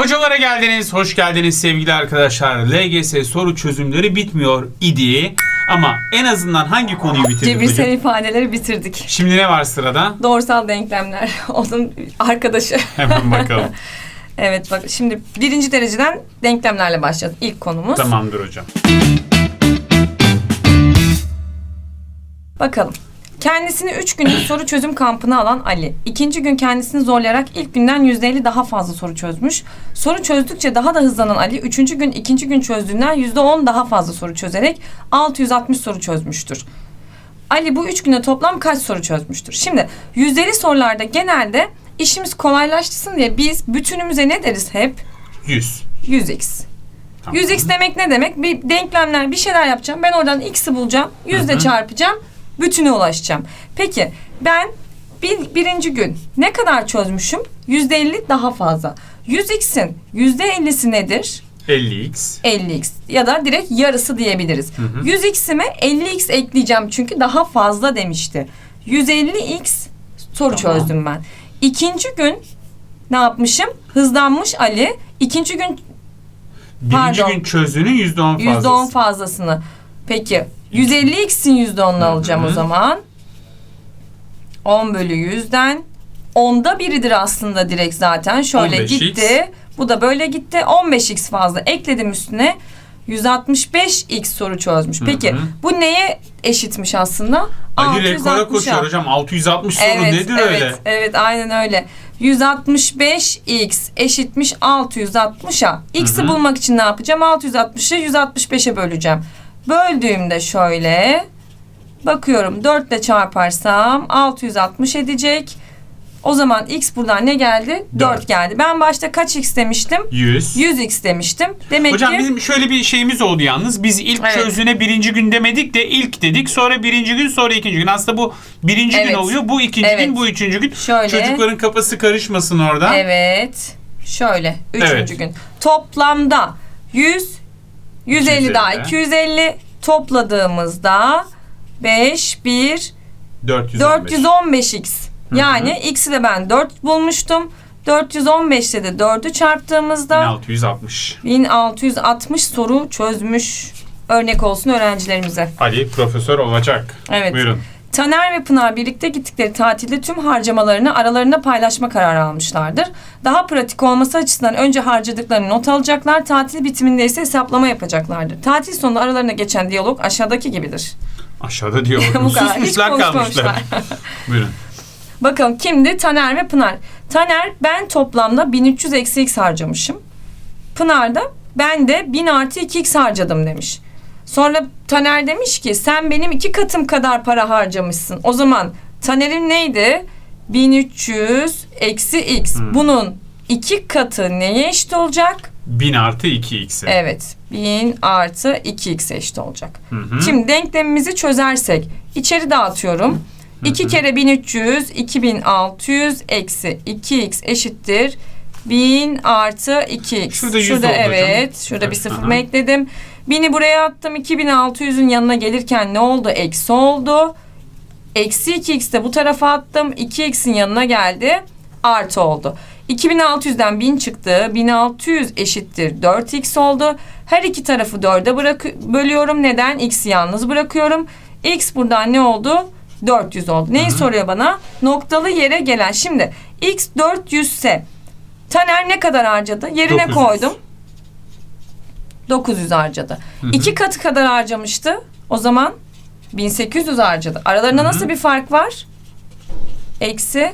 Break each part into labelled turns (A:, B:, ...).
A: Hocalara geldiniz, hoş geldiniz sevgili arkadaşlar. LGS soru çözümleri bitmiyor idi. Ama en azından hangi konuyu bitirdik
B: Cebirsel
A: hocam?
B: ifadeleri bitirdik.
A: Şimdi ne var sırada?
B: Doğrusal denklemler. Onun arkadaşı.
A: Hemen bakalım.
B: Evet bak şimdi birinci dereceden denklemlerle başlayacağız. İlk konumuz.
A: Tamamdır hocam.
B: Bakalım. Kendisini 3 günlük soru çözüm kampına alan Ali. ikinci gün kendisini zorlayarak ilk günden %50 daha fazla soru çözmüş. Soru çözdükçe daha da hızlanan Ali, üçüncü gün ikinci gün çözdüğünden %10 daha fazla soru çözerek 660 soru çözmüştür. Ali bu üç günde toplam kaç soru çözmüştür? Şimdi yüzdeli sorularda genelde işimiz kolaylaşsın diye biz bütünümüze ne deriz hep?
A: 100.
B: 100x.
A: Tamam.
B: 100x demek ne demek? Bir denklemler bir şeyler yapacağım. Ben oradan x'i bulacağım. Yüzle
A: Hı hı.
B: çarpacağım. Bütüne ulaşacağım. Peki ben bir, birinci gün ne kadar çözmüşüm? %50 daha fazla. 100x'in %50'si nedir?
A: 50x.
B: 50x ya da direkt yarısı diyebiliriz.
A: Hı hı.
B: 100x'ime 50x ekleyeceğim çünkü daha fazla demişti. 150x soru
A: Tamam.
B: çözdüm ben. İkinci gün ne yapmışım? Hızlanmış Ali. İkinci gün
A: Birinci
B: Pardon.
A: gün çözdüğünün %10 fazlası.
B: %10 fazlasını. Peki 150x'in %10'unu alacağım
A: hı.
B: o zaman. 10 bölü 100'den. Onda biridir aslında direkt zaten. Şöyle
A: 15x.
B: gitti. Bu da böyle gitti. 15x fazla ekledim üstüne. 165x soru çözmüş. Peki
A: hı.
B: bu neye eşitmiş aslında?
A: Ali rekora
B: 660'a.
A: koşuyor hocam. 660 soru
B: Evet,
A: nedir
B: evet,
A: öyle?
B: Evet, aynen öyle. 165x eşitmiş 660'a. X'i
A: Hı hı.
B: bulmak için ne yapacağım? 660'ı 165'e böleceğim. Böldüğümde şöyle bakıyorum 4 ile çarparsam 660 edecek. O zaman x buradan ne geldi? 4,
A: Dört.
B: geldi. Ben başta kaç x demiştim?
A: 100.
B: 100x demiştim. Demek
A: Hocam
B: ki
A: bizim şöyle bir şeyimiz oldu yalnız. Biz ilk
B: Evet.
A: çözdüğüne birinci gün demedik de ilk dedik. Sonra birinci gün sonra ikinci gün. Aslında bu birinci gün
B: Evet.
A: oluyor. Bu ikinci
B: Evet.
A: gün bu üçüncü gün.
B: Şöyle.
A: Çocukların kafası karışmasın orada.
B: Evet. Şöyle. Üçüncü
A: Evet.
B: gün. Toplamda 100, 150
A: 250.
B: daha 250 topladığımızda 5, 1,
A: 415.
B: 415x. Yani x'i de ben 4 bulmuştum. 415 ile de 4'ü çarptığımızda
A: 1660.
B: 1660 soru çözmüş. Örnek olsun öğrencilerimize.
A: Ali profesör olacak.
B: Evet.
A: Buyurun.
B: Taner ve Pınar birlikte gittikleri tatilde tüm harcamalarını aralarında paylaşma kararı almışlardır. Daha pratik olması açısından önce harcadıklarını not alacaklar, tatil bitiminde ise hesaplama yapacaklardır. Tatil sonunda aralarında geçen diyalog aşağıdaki gibidir.
A: Aşağıda diyor.
B: Bu kadar. Hiç
A: Susmuşlar kalmışlar.
B: konuşmamışlar.
A: Buyurun.
B: Bakalım kimdi? Taner ve Pınar. Taner ben toplamda 1300 eksi x harcamışım. Pınar da ben de 1000 artı 2x harcadım demiş. Sonra Taner demiş ki sen benim iki katım kadar para harcamışsın. O zaman Taner'in neydi? 1300 eksi x.
A: Hmm.
B: Bunun iki katı neye eşit olacak?
A: 1000 artı 2x'e.
B: Evet. 1000 artı 2x eşit olacak.
A: Hı hı.
B: Şimdi denklemimizi çözersek içeri dağıtıyorum. 2 kere 1300 2600 eksi 2x eşittir 1000 artı 2x.
A: Şurada oldu
B: evet.
A: hocam.
B: Şurada bir
A: Evet,
B: sıfır
A: aha.
B: mı ekledim? 1000'i buraya attım. 2600'ün yanına gelirken ne oldu? Eksi oldu. Eksi 2x de bu tarafa attım. 2x'in yanına geldi. Artı oldu. 2600'den 1000 çıktı. 1600 eşittir 4x oldu. Her iki tarafı 4'e bırak bölüyorum. Neden? X'i yalnız bırakıyorum. X buradan ne oldu? 400 oldu. Neyi soruyor bana? Noktalı yere gelen. Şimdi X 400 ise Taner ne kadar harcadı? Yerine
A: 900.
B: koydum. 900 harcadı. İki katı kadar harcamıştı. O zaman 1800 harcadı. Aralarında
A: Hı hı.
B: nasıl bir fark var? Eksi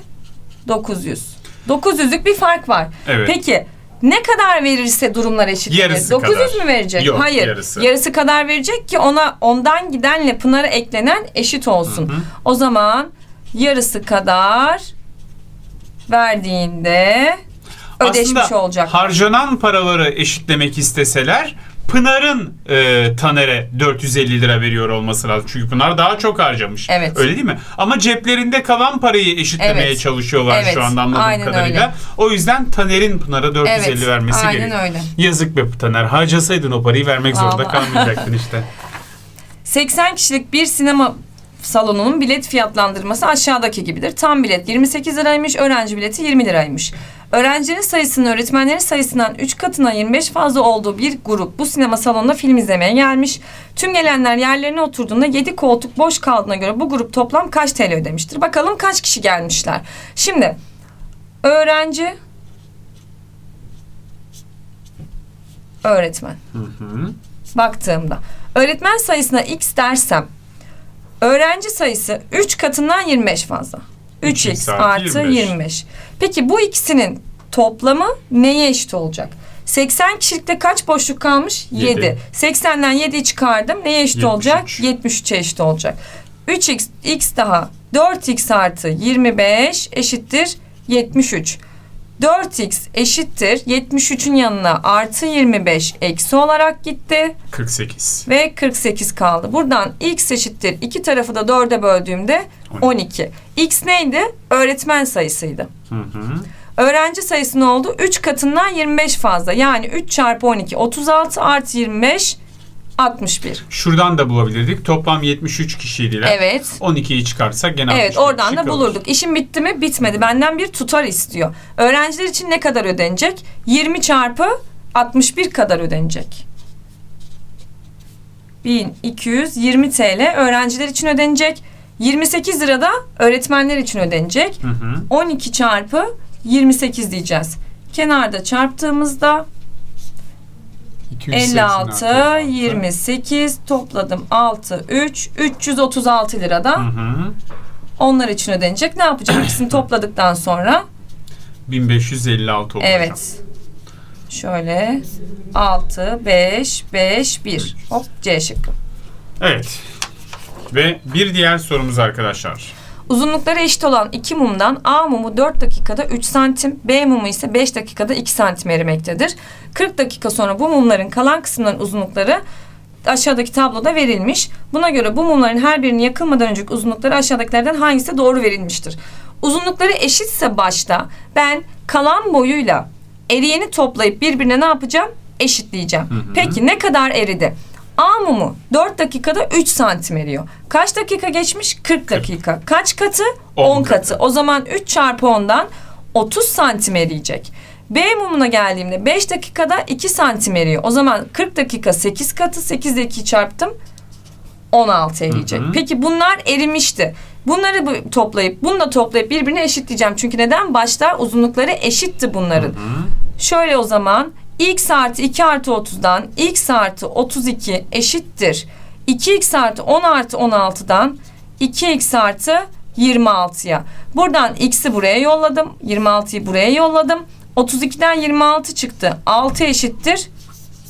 B: 900. 900'lük bir fark var.
A: Evet.
B: Peki ne kadar verirse durumlar eşitlenir?
A: Yarısı
B: 900
A: kadar.
B: mü verecek?
A: Yok,
B: Hayır.
A: yarısı.
B: kadar verecek ki ona ondan gidenle Pınar'a eklenen eşit olsun.
A: Hı hı.
B: O zaman yarısı kadar verdiğinde ödeşmiş
A: Aslında
B: olacak.
A: harcanan paraları eşitlemek isteseler Pınar'ın e, Taner'e 450 lira veriyor olması lazım. Çünkü Pınar daha çok harcamış.
B: Evet.
A: Öyle değil mi? Ama ceplerinde kalan parayı eşitlemeye
B: Evet.
A: çalışıyorlar
B: Evet,
A: şu anda anladığım
B: aynen
A: kadarıyla.
B: öyle.
A: O yüzden Taner'in Pınar'a 450
B: Evet,
A: vermesi
B: aynen
A: gerekiyor.
B: öyle.
A: Yazık be Taner. Harcasaydın o parayı vermek zorunda
B: Vallahi.
A: kalmayacaktın işte.
B: 80 kişilik bir sinema salonunun bilet fiyatlandırması aşağıdaki gibidir. Tam bilet 28 liraymış, öğrenci bileti 20 liraymış. Öğrencilerin sayısının öğretmenlerin sayısından 3 katına 25 fazla olduğu bir grup bu sinema salonuna film izlemeye gelmiş. Tüm gelenler yerlerine oturduğunda 7 koltuk boş kaldığına göre bu grup toplam kaç TL ödemiştir? Bakalım kaç kişi gelmişler. Şimdi öğrenci öğretmen
A: Hı hı.
B: baktığımda öğretmen sayısına x dersem öğrenci sayısı 3 katından 25 fazla. 3x
A: 3x
B: artı
A: artı
B: 25.
A: 25.
B: Peki bu ikisinin toplamı neye eşit olacak? 80 kişilikte kaç boşluk kalmış? 7.
A: Yedi.
B: 80'den 7'yi çıkardım. Neye eşit
A: 73.
B: olacak? 73'e eşit olacak. 3x x daha 4x artı 25 eşittir 73. 4x eşittir 73'ün yanına artı 25 eksi olarak gitti
A: 48.
B: ve 48 kaldı. Buradan x eşittir iki tarafı da 4'e böldüğümde 12. x neydi? Öğretmen sayısıydı.
A: Hı hı.
B: Öğrenci sayısı ne oldu? 3 katından 25 fazla. Yani 3 çarpı 12 36 artı 25 61.
A: Şuradan da bulabilirdik. Toplam 73 kişiydiler.
B: Evet.
A: 12'yi çıkarsak gene
B: Evet
A: 61
B: oradan da bulurduk. İşim bitti mi? Bitmedi. Benden bir tutar istiyor. Öğrenciler için ne kadar ödenecek? 20 çarpı 61 kadar ödenecek. 1220 TL öğrenciler için ödenecek. 28 lira da öğretmenler için ödenecek.
A: Hı hı.
B: 12 çarpı 28 diyeceğiz. Kenarda çarptığımızda
A: 280
B: 56,
A: artı
B: 28 topladım 6, 3, 336 lirada
A: Hı hı.
B: onlar için ödenecek. Ne yapacağım ikisini topladıktan sonra?
A: 1556 olacak.
B: Evet. Şöyle 6, 5, 5, 1. Hop C şıkkı.
A: Evet. Ve bir diğer sorumuz arkadaşlar.
B: Uzunlukları eşit olan iki mumdan A mumu 4 dakikada 3 santim, B mumu ise 5 dakikada 2 santim erimektedir. 40 dakika sonra bu mumların kalan kısımların uzunlukları aşağıdaki tabloda verilmiş. Buna göre bu mumların her birinin yakılmadan önceki uzunlukları aşağıdakilerden hangisi doğru verilmiştir? Uzunlukları eşitse başta ben kalan boyuyla eriyeni toplayıp birbirine ne yapacağım? Eşitleyeceğim. Peki ne kadar eridi? A mumu 4 dakikada 3 santim eriyor. Kaç dakika geçmiş? 40 dakika. Kaç katı?
A: 10
B: 10 katı. O zaman 3 çarpı 10'dan 30 santim eriyecek. B mumuna geldiğimde 5 dakikada 2 santim eriyor. O zaman 40 dakika 8 katı. 8 ile 2'yi çarptım. 16 eriyecek.
A: Hı hı.
B: Peki bunlar erimişti. Bunları bu- toplayıp bunu da toplayıp birbirine eşitleyeceğim. Çünkü neden? Başta uzunlukları eşitti bunların. Şöyle o zaman x artı 2 artı 30'dan x artı 32 eşittir. 2x artı 10 artı 16'dan 2x artı 26'ya. Buradan x'i buraya yolladım. 26'yı buraya yolladım. 32'den 26 çıktı. 6 eşittir.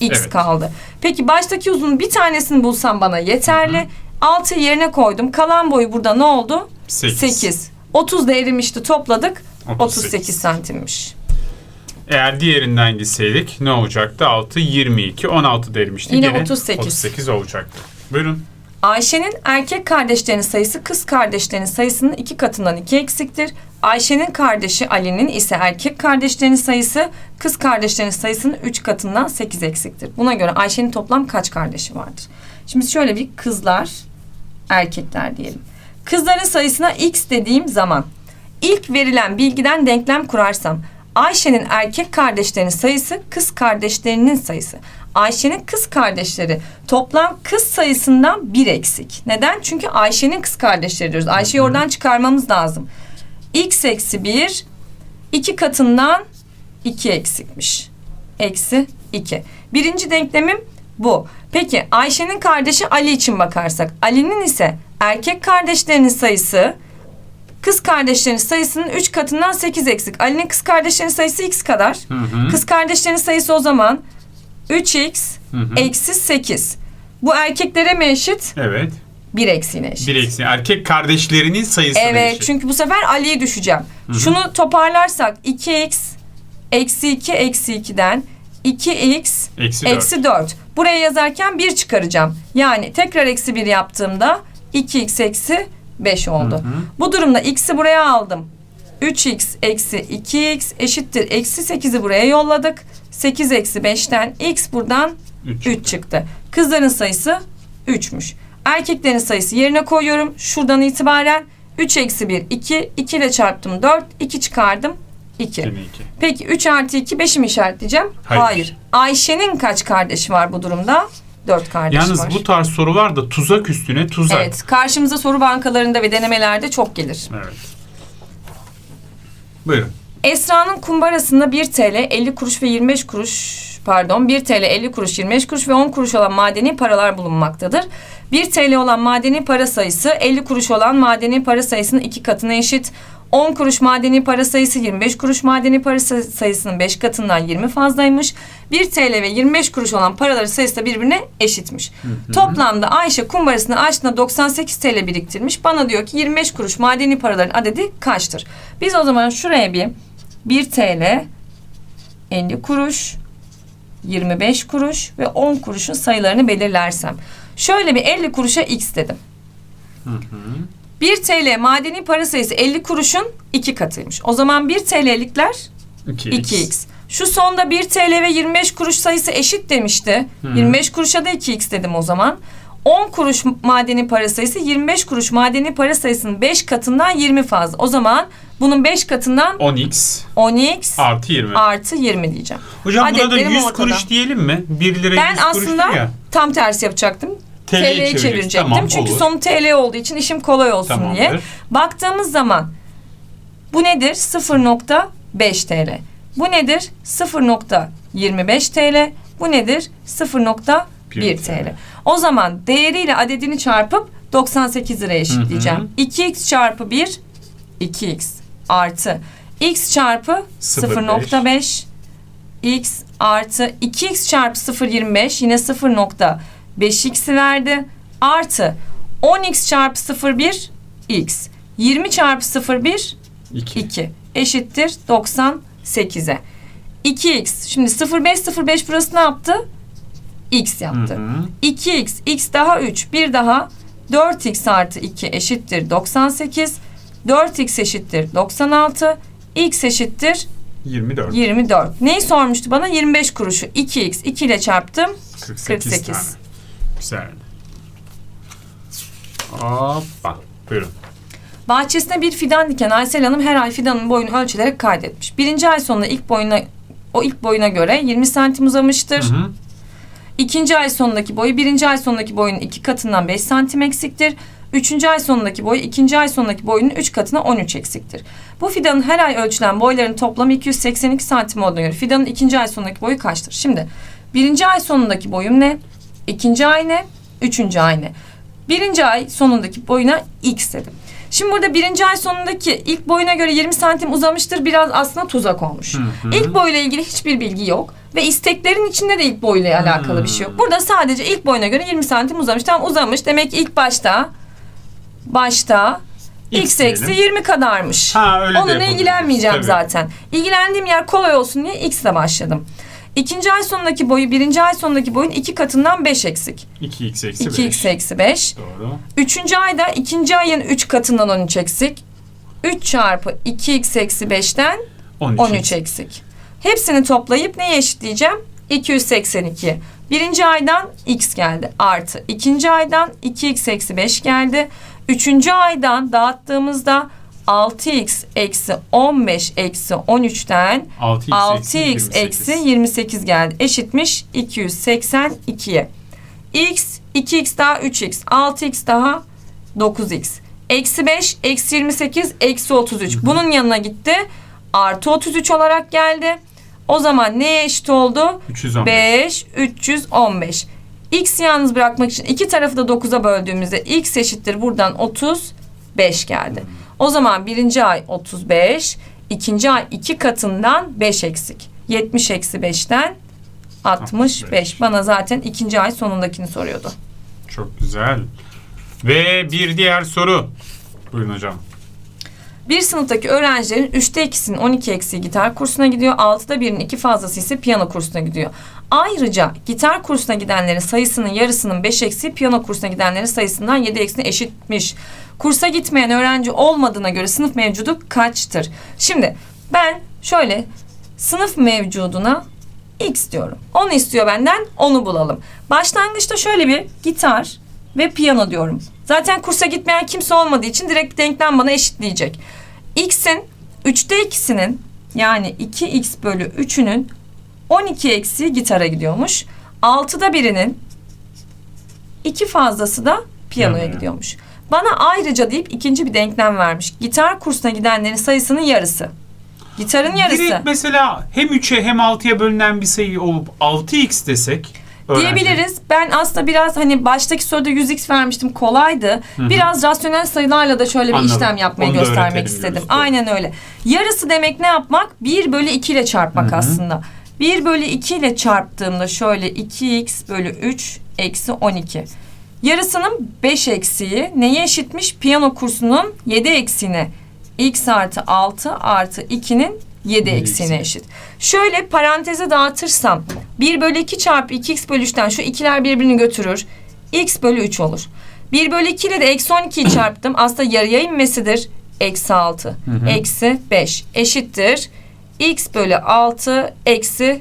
B: x
A: Evet.
B: kaldı. Peki baştaki uzun bir tanesini bulsam bana yeterli. 6 yerine koydum. Kalan boyu burada ne oldu?
A: 8.
B: 8. 30 da erimişti topladık.
A: 38.
B: 38 santimmiş.
A: Eğer diğerinden gitseydik ne olacaktı? 6, 22, 16 dermişti.
B: Yine
A: Gene
B: 38.
A: 38 olacaktı. Buyurun.
B: Ayşe'nin erkek kardeşlerinin sayısı kız kardeşlerinin sayısının iki katından iki eksiktir. Ayşe'nin kardeşi Ali'nin ise erkek kardeşlerinin sayısı kız kardeşlerinin sayısının üç katından sekiz eksiktir. Buna göre Ayşe'nin toplam kaç kardeşi vardır? Şimdi şöyle bir kızlar, erkekler diyelim. Kızların sayısına x dediğim zaman ilk verilen bilgiden denklem kurarsam Ayşe'nin erkek kardeşlerinin sayısı kız kardeşlerinin sayısı. Ayşe'nin kız kardeşleri toplam kız sayısından bir eksik. Neden? Çünkü Ayşe'nin kız kardeşleri diyoruz. Ayşe'yi oradan çıkarmamız lazım. x eksi 1 iki katından 2 eksikmiş. Eksi 2. Birinci denklemim bu. Peki Ayşe'nin kardeşi Ali için bakarsak. Ali'nin ise erkek kardeşlerinin sayısı kız kardeşlerinin sayısının 3 katından 8 eksik. Ali'nin kız kardeşlerinin sayısı x kadar.
A: Hı hı.
B: Kız kardeşlerinin sayısı o zaman 3x
A: Hı hı.
B: eksi 8. Bu erkeklere mi eşit?
A: Evet.
B: 1 eksiğine eşit.
A: Bir eksi. Erkek kardeşlerinin sayısı
B: Evet
A: eşit.
B: çünkü bu sefer Ali'yi düşeceğim. Şunu toparlarsak 2x eksi 2 eksi 2'den 2x
A: Eksi 4.
B: eksi 4. Buraya yazarken 1 çıkaracağım. Yani tekrar eksi 1 yaptığımda 2x eksi 5 oldu. Bu durumda x'i buraya aldım. 3x eksi 2x eşittir. Eksi 8'i buraya yolladık. 8 eksi 5'ten x buradan
A: 3.
B: 3 çıktı. Kızların sayısı 3'müş. Erkeklerin sayısı yerine koyuyorum. Şuradan itibaren 3 eksi 1 2. 2 ile çarptım 4. 2 çıkardım 2.
A: Gene iki.
B: Peki 3 artı 2 5'i mi işaretleyeceğim?
A: Hayır.
B: Ayşe'nin kaç kardeşi var bu durumda? 4 kardeşi
A: Yalnız
B: var.
A: bu tarz sorular da tuzak üstüne tuzak.
B: Evet, karşımıza soru bankalarında ve denemelerde çok gelir.
A: Evet. Buyurun.
B: Esra'nın kumbarasında 1 TL 50 kuruş ve 25 kuruş pardon 1 TL 50 kuruş 25 kuruş ve 10 kuruş olan madeni paralar bulunmaktadır. 1 TL olan madeni para sayısı 50 kuruş olan madeni para sayısının iki katına eşit. 10 kuruş madeni para sayısı 25 kuruş madeni para say- sayısının 5 katından 20 fazlaymış. 1 TL ve 25 kuruş olan paraların sayısı da birbirine eşitmiş. Toplamda Ayşe kumbarasını açtığında 98 TL biriktirmiş. Bana diyor ki 25 kuruş madeni paraların adedi kaçtır? Biz o zaman şuraya bir 1 TL 50 kuruş 25 kuruş ve 10 kuruşun sayılarını belirlersem. Şöyle bir 50 kuruşa x dedim. 1 TL madeni para sayısı 50 kuruşun 2 katıymış. O zaman 1 TL'likler
A: 2x.
B: 2x. Şu sonda 1 TL ve 25 kuruş sayısı eşit demişti. 25 kuruşa da 2x dedim o zaman. 10 kuruş madeni para sayısı 25 kuruş madeni para sayısının 5 katından 20 fazla. O zaman bunun 5 katından
A: 10x
B: 10x
A: artı 20.
B: artı 20 diyeceğim.
A: Hocam buna da
B: Adetlerim
A: 100
B: ortada.
A: kuruş diyelim mi? 1 lira
B: Ben
A: 100 kuruştur
B: aslında
A: ya.
B: tam tersi yapacaktım.
A: TL'ye çevireceksin.
B: çevirecektim.
A: Tamam,
B: Çünkü
A: olur.
B: sonu TL olduğu için işim kolay olsun
A: Tamamdır.
B: diye. Baktığımız zaman bu nedir? 0.5 TL. Bu nedir? 0.25 TL. Bu nedir? 0.1
A: Bir
B: TL. O zaman değeriyle adedini çarpıp 98 liraya eşitleyeceğim. 2x çarpı 1 2x artı x çarpı 0.5 x artı 2x çarpı 0.25 yine 0.5x'i verdi. Artı 10x çarpı 0.1 x. 20 çarpı 0.1
A: 2.
B: 2 eşittir 98'e. 2x. Şimdi 0.5 0.5 burası ne yaptı? x yaptı. 2x, x daha 3, bir daha 4x artı 2 eşittir 98. 4x eşittir 96. x eşittir
A: 24.
B: 24. Neyi sormuştu bana? 25 kuruşu. 2x 2 ile çarptım.
A: 48,
B: 48.
A: tane. Güzel. Hoppa. Buyurun.
B: Bahçesine bir fidan diken Aysel Hanım her ay fidanın boyunu ölçülerek kaydetmiş. Birinci ay sonunda ilk boyuna o ilk boyuna göre 20 santim uzamıştır.
A: Hı hı.
B: İkinci ay sonundaki boyu birinci ay sonundaki boyunun iki katından 5 santim eksiktir. Üçüncü ay sonundaki boyu ikinci ay sonundaki boyunun 3 katına 13 eksiktir. Bu fidanın her ay ölçülen boyların toplamı 282 santim olduğuna göre fidanın ikinci ay sonundaki boyu kaçtır? Şimdi birinci ay sonundaki boyum ne? İkinci ay ne? Üçüncü ay ne? Birinci ay sonundaki boyuna x dedim. Şimdi burada birinci ay sonundaki ilk boyuna göre 20 santim uzamıştır. Biraz aslında tuzak olmuş.
A: Hı hı.
B: İlk boyla ilgili hiçbir bilgi yok. Ve isteklerin içinde de ilk boyla alakalı bir şey yok. Burada sadece ilk boyuna göre 20 santim uzamış. Tamam uzamış. Demek ki ilk başta başta
A: X
B: eksi
A: diyelim.
B: 20 kadarmış.
A: Ha öyle
B: Onunla ilgilenmeyeceğim
A: Tabii.
B: zaten. İlgilendiğim yer kolay olsun diye x ile başladım. İkinci ay sonundaki boyu birinci ay sonundaki boyun iki katından 5 eksik.
A: 2x eksi 5.
B: 2x eksi 5.
A: Doğru.
B: Üçüncü ayda ikinci ayın 3 katından 13 eksik. 3 çarpı 2x eksi 5'ten
A: 13.
B: 13 eksik. Hepsini toplayıp neye eşitleyeceğim? 282. Birinci aydan x geldi. Artı ikinci aydan 2x eksi 5 geldi. Üçüncü aydan dağıttığımızda 6x eksi 15 eksi 13'ten
A: 6x,
B: 6x eksi 28 geldi. Eşitmiş 282'ye. x 2x daha 3x 6x daha 9x. Eksi 5 eksi 28 eksi 33. Bunun yanına gitti. Artı 33 olarak geldi. O zaman neye eşit oldu?
A: 315.
B: 5, 315. X yalnız bırakmak için iki tarafı da 9'a böldüğümüzde x eşittir buradan 35 geldi. O zaman birinci ay 35, ikinci ay iki katından 5 eksik. 70 eksi 5'ten 65.
A: 65.
B: Bana zaten ikinci ay sonundakini soruyordu.
A: Çok güzel. Ve bir diğer soru. Buyurun hocam.
B: Bir sınıftaki öğrencilerin 3'te 2'sinin 12 eksiği gitar kursuna gidiyor. 6'da birinin iki fazlası ise piyano kursuna gidiyor. Ayrıca gitar kursuna gidenlerin sayısının yarısının 5 eksiği piyano kursuna gidenlerin sayısından 7 eksiğine eşitmiş. Kursa gitmeyen öğrenci olmadığına göre sınıf mevcudu kaçtır? Şimdi ben şöyle sınıf mevcuduna x diyorum. Onu istiyor benden onu bulalım. Başlangıçta şöyle bir gitar ve piyano diyorum. Zaten kursa gitmeyen kimse olmadığı için direkt denklem bana eşitleyecek. X'in 3'te 2'sinin yani 2x bölü 3'ünün 12 eksiği gitara gidiyormuş. 6'da birinin iki fazlası da piyanoya
A: Piyanoya.
B: gidiyormuş. Bana ayrıca deyip ikinci bir denklem vermiş. Gitar kursuna gidenlerin sayısının yarısı. Gitarın yarısı.
A: Direkt mesela hem 3'e hem 6'ya bölünen bir sayı olup 6x desek öğrenci-
B: Diyebiliriz. Ben aslında biraz hani baştaki soruda 100x vermiştim kolaydı. Biraz rasyonel sayılarla da şöyle bir
A: Anladım.
B: işlem yapmayı
A: Onu
B: göstermek istedim.
A: diyoruz.
B: Aynen öyle. Yarısı demek ne yapmak? 1 bölü 2 ile çarpmak aslında. 1 bölü 2 ile çarptığımda şöyle 2x bölü 3 eksi 12. Yarısının 5 eksiği neye eşitmiş? Piyano kursunun 7 eksiğine. x artı 6 artı 2'nin 7 eksiğine eşit. Şöyle paranteze dağıtırsam 1 bölü 2 çarpı 2x bölü 3'ten şu ikiler birbirini götürür. x bölü 3 olur. 1 bölü 2 ile de eksi 12'yi çarptım. Aslında yarıya inmesidir. Eksi 6. Eksi 5 eşittir. x bölü 6 eksi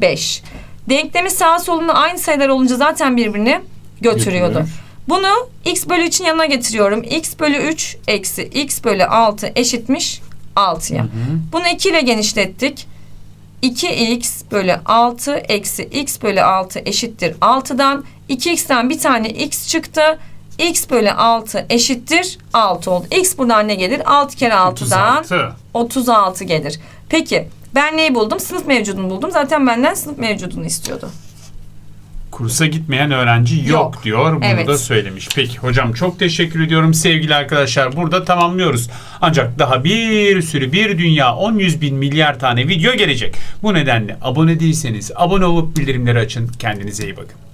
B: 5. Denklemi sağ solunda aynı sayılar olunca zaten birbirini götürüyordu.
A: Götürür.
B: Bunu x bölü 3'ün yanına getiriyorum. x bölü 3 eksi x bölü 6 eşitmiş 6'ya. Bunu 2 ile genişlettik. 2x bölü 6 eksi x bölü 6 eşittir 6'dan 2x'ten bir tane x çıktı. x bölü 6 eşittir 6 oldu. x buradan ne gelir? 6 kere 6'dan
A: 36.
B: 36 gelir. Peki ben neyi buldum? Sınıf mevcudunu buldum. Zaten benden sınıf mevcudunu istiyordu.
A: Kursa gitmeyen öğrenci yok,
B: Yok.
A: diyor. Bunu
B: Evet.
A: da söylemiş. Peki hocam çok teşekkür ediyorum sevgili arkadaşlar. Burada tamamlıyoruz. Ancak daha bir sürü bir dünya 10 yüz bin milyar tane video gelecek. Bu nedenle abone değilseniz abone olup bildirimleri açın. Kendinize iyi bakın.